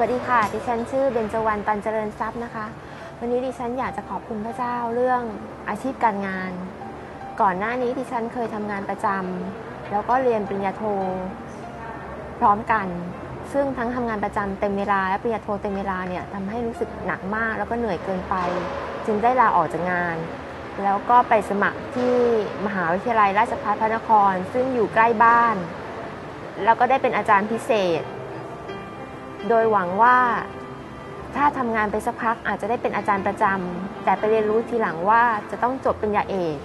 วัสดีค่ะ ดิฉันชื่อเบญจวรรณตันเจริญทรัพย์นะคะ วันนี้ดิฉันอยากจะขอบคุณพระเจ้าเรื่องอาชีพการงาน ก่อนหน้านี้ดิฉันเคยทำงานประจำแล้วก็เรียนปริญญาโท พร้อมกัน ซึ่งทั้งทำงานประจำเต็มเวลาและปริญญาโทเต็มเวลาเนี่ยทำให้รู้สึกหนักมาก แล้วก็เหนื่อยเกินไป จึงได้ลาออกจากงาน แล้วก็ไปสมัครที่มหาวิทยาลัยราชภัฏพระนคร ซึ่งอยู่ใกล้บ้าน แล้วก็ได้เป็นอาจารย์พิเศษ โดยหวังว่าถ้าทำงานไปสักพักอาจจะได้เป็นอาจารย์ประจำแต่ไปเรียนรู้ทีหลังว่าจะต้องจบปริญญาเอก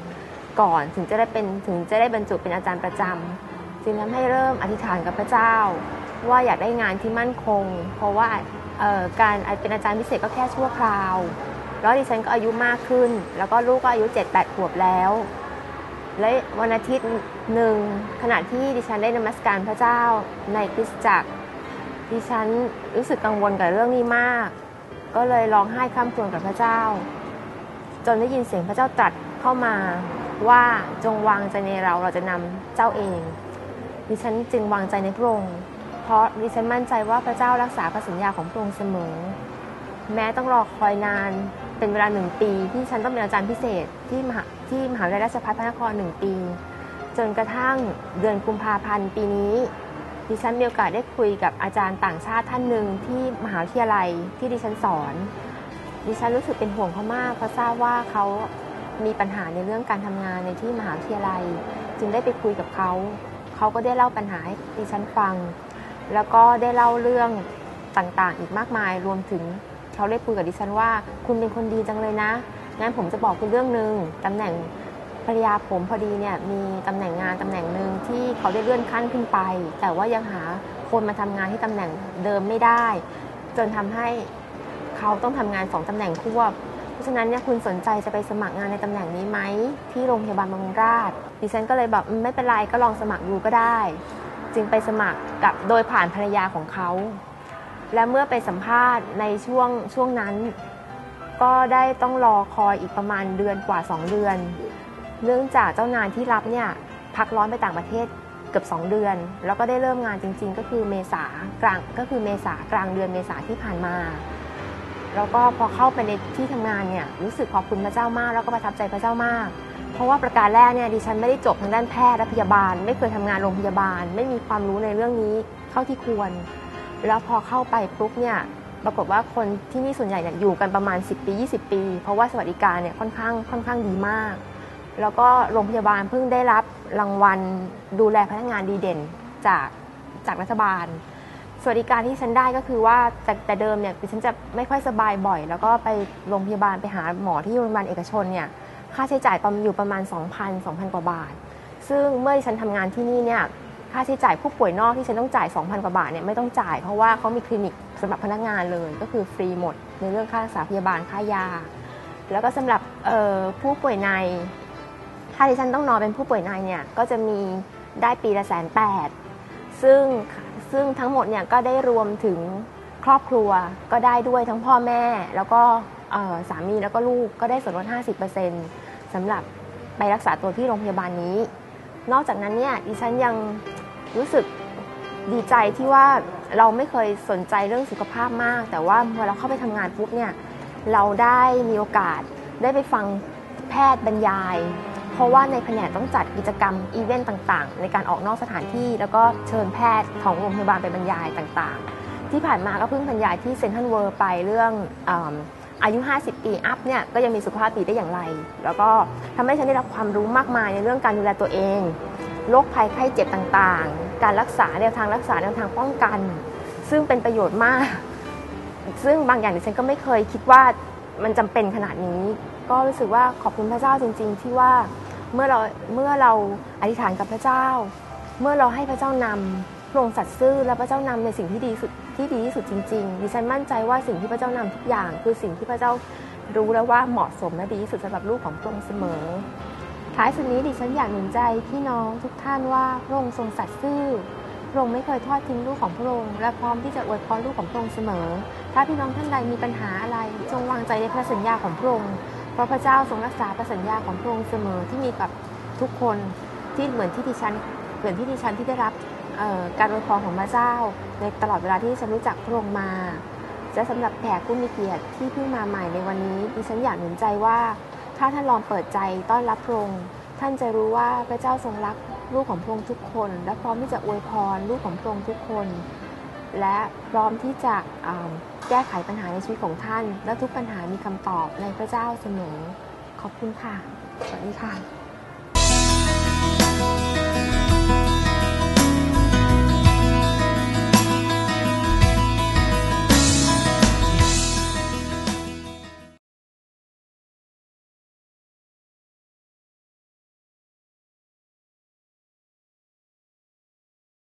ก่อนถึงจะได้เป็นถึงจะได้บรรจุเป็นอาจารย์ประจำจึงทำให้เริ่มอธิษฐานกับพระเจ้า ว่าอยากได้งานที่มั่นคง เพราะว่าการเป็นอาจารย์พิเศษก็แค่ชั่วคราว แล้วดิฉันก็อายุมากขึ้น แล้วก็ลูกก็อายุ 7-8 ขวบแล้ว และวันอาทิตย์หนึ่งขณะที่ดิฉันได้นมัสการพระเจ้าในคริสตจักร ดิฉันรู้สึกกังวลกับเรื่องนี้มาก ก็เลยร้องไห้ข้ามครวญกับพระเจ้า จนได้ยินเสียงพระเจ้าตรัสเข้ามาว่าจงวางใจในเราเราจะนำเจ้าเอง ดิฉันจึงวางใจในพระองค์เพราะดิฉันมั่นใจว่าพระเจ้ารักษาพระสัญญาของพระองค์เสมอ แม้ต้องรอคอยนานเป็นเวลาหนึ่งปีที่ฉันต้องเป็นอาจารย์พิเศษที่มหาที่มหาวิทยาลัยราชภัฏพระนครหนึ่งปี จนกระทั่งเดือนกุมภาพันธ์ปีนี้ ดิฉันมีโอกาสได้คุยกับอาจารย์ต่างชาติท่านหนึ่งที่มหาวิทยาลัยที่ดิฉันสอน ดิฉันรู้สึกเป็นห่วงเขามากเพราะทราบว่าเขามีปัญหาในเรื่องการทำงานในที่มหาวิทยาลัย จึงได้ไปคุยกับเขา เขาก็ได้เล่าปัญหาให้ดิฉันฟัง แล้วก็ได้เล่าเรื่องต่างๆ อีกมากมายรวมถึงเขาได้คุยกับดิฉันว่า คุณเป็นคนดีจังเลยนะงั้นผมจะบอกคุณเรื่องหนึ่งตำแหน่ง ภรรยาผมพอดีเนี่ยมีตำแหน่งงานตำแหน่งหนึ่งที่เขาได้เลื่อนขั้นขึ้นไป แต่ว่ายังหาคนมาทำงานที่ตำแหน่งเดิมไม่ได้ จนทำให้เขาต้องทำงานสองตำแหน่งควบเพราะฉะนั้นเนี่ยคุณสนใจจะไปสมัครงานในตำแหน่งนี้ไหมที่โรงพยาบาลบำรุงราษฎร์ดิฉันก็เลยแบบอืมไม่เป็นไรก็ลองสมัครดูก็ได้ จึงไปสมัครกับโดยผ่านภรรยาของเขา และเมื่อไปสัมภาษณ์ในช่วงช่วงนั้น ก็ได้ต้องรอคอยอีกประมาณเดือนกว่า 2 เดือน เนื่องจากเจ้านายที่รับเนี่ยพักร้อนไปต่างประเทศเกือบ2 เดือน แล้วก็ได้เริ่มงานจริง ๆ ก็คือเมษากลางก็คือเมษากลางเดือนเมษาที่ผ่านมา แล้วก็พอเข้าไปในที่ทำงานเนี่ยรู้สึกขอบคุณพระเจ้ามาก แล้วก็ประทับใจพระเจ้ามาก เพราะว่าประการแรกเนี่ยดิฉันไม่ได้จบทางด้านแพทย์และพยาบาล ไม่เคยทำงานโรงพยาบาล ไม่มีความรู้ในเรื่องนี้เท่าที่ควร แล้วพอเข้าไปปุ๊บเนี่ยปรากฏว่าคนที่นี่ส่วนใหญ่เนี่ยอยู่กันประมาณ 10 ปี 20 ปี เพราะว่าสวัสดิการเนี่ยค่อนข้างค่อนข้างดีมาก แล้วก็โรงพยาบาลเพิ่งได้รับรางวัลดูแลพนักงานดีเด่นจากจากรัฐบาล สวัสดิการที่ฉันได้ก็คือว่าแต่แต่เดิมเนี่ยฉันจะไม่ค่อยสบายบ่อย แล้วก็ไปโรงพยาบาลไปหาหมอที่โรงพยาบาลเอกชนเนี่ยค่าใช้จ่ายประมาณอยู่ประมาณ 2,000 2,000 กว่าบาท ซึ่งเมื่อฉันทำงานที่นี่เนี่ยค่าใช้จ่ายผู้ป่วยนอกที่ฉันต้องจ่าย 2,000 กว่าบาทเนี่ยไม่ต้องจ่ายเพราะว่าเขามีคลินิกสำหรับพนักงานเลย ก็คือฟรีหมดในเรื่องค่ารักษาพยาบาลค่ายา แล้วก็สำหรับผู้ป่วยใน ถ้าดิฉันต้องนอนเป็นผู้ป่วยในเนี่ยก็จะมีได้ปีละแสนแปดซึ่งซึ่งทั้งหมดเนี่ยก็ได้รวมถึงครอบครัวก็ได้ด้วยทั้งพ่อแม่ แล้วก็สามีแล้วก็ลูกก็ได้ส่วนลด 50%สำหรับไปรักษาตัวที่โรงพยาบาลนี้ นอกจากนั้นเนี่ยดิฉันยังรู้สึกดีใจที่ว่าเราไม่เคยสนใจเรื่องสุขภาพมาก แต่ว่าพอเราเข้าไปทำงานปุ๊บเนี่ยเราได้มีโอกาสได้ไปฟังแพทย์บรรยาย เพราะว่าในแผนกต้องจัดกิจกรรมอีเวนต์ต่างๆ ในการออกนอกสถานที่ แล้วก็เชิญแพทย์ของโรงพยาบาลไปบรรยายต่างๆ ที่ผ่านมาก็เพิ่งบรรยายที่เซ็นทรัลเวิร์ไปเรื่องออายุ 50 ปีอัพเนี่ยก็ยังมีสุขภาพดีได้อย่างไร แล้วก็ทำให้ฉันได้รับความรู้มากมายในเรื่องการดูแลตัวเองโรคภัยไข้เจ็บต่างๆ การรักษาแนวทางรักษาแนวทางป้องกัน ซึ่งเป็นประโยชน์มาก ซึ่งบางอย่างดิฉันก็ไม่เคยคิดว่า มันจำเป็นขนาดนี้ ก็รู้สึกว่าขอบคุณพระเจ้าจริง ๆ ที่ว่าเมื่อเราเมื่อเราอธิษฐานกับพระเจ้า เมื่อเราให้พระเจ้านำพระองค์สัตย์ซื่อและพระเจ้านำในสิ่งที่ดีสุดที่ดีที่สุดจริงๆดิฉันมั่นใจว่าสิ่งที่พระเจ้านำทุกอย่าง คือสิ่งที่พระเจ้ารู้แล้วว่าเหมาะสมและดีที่สุดสำหรับลูกของพระองค์เสมอท้ายสุดนี้ดิฉันอยากหนุนใจพี่น้องทุกท่านว่าพระองค์ทรงสัตย์ซื่อ ระองค์ไม่เคยทอดทิ้งลูกของพระองค์และพร้อมที่จะอวยพรลูกของพระองค์เสมอ ถ้าพี่น้องท่านใดมีปัญหาอะไร จงวางใจในพระสัญญาของพระองค์เพราะพระเจ้าทรงรักษาพระสัญญาของพระองค์เสมอที่มีกับทุกคนที่เหมือนที่ดิฉันเหมือนที่ดิฉันที่ได้รับการอวยพรของพระเจ้า ในตลอดเวลาที่ดิฉันรู้จักพระองค์มาจะสำหรับแขกผู้มีเกียรติที่เพิ่งมาใหม่ในวันนี้ดิฉันอยากหนุนใจว่าถ้าท่านลองเปิดใจต้อนรับพระองค์ท่านจะรู้ว่าพระเจ้าทรงรัก ลูกของพระองค์ทุกคน และพร้อมที่จะอวยพรลูกของพระองค์ทุกคน และพร้อมที่จะแก้ไขปัญหาในชีวิตของท่าน และทุกปัญหามีคำตอบในพระเจ้าเสมอขอบคุณค่ะ สวัสดีค่ะ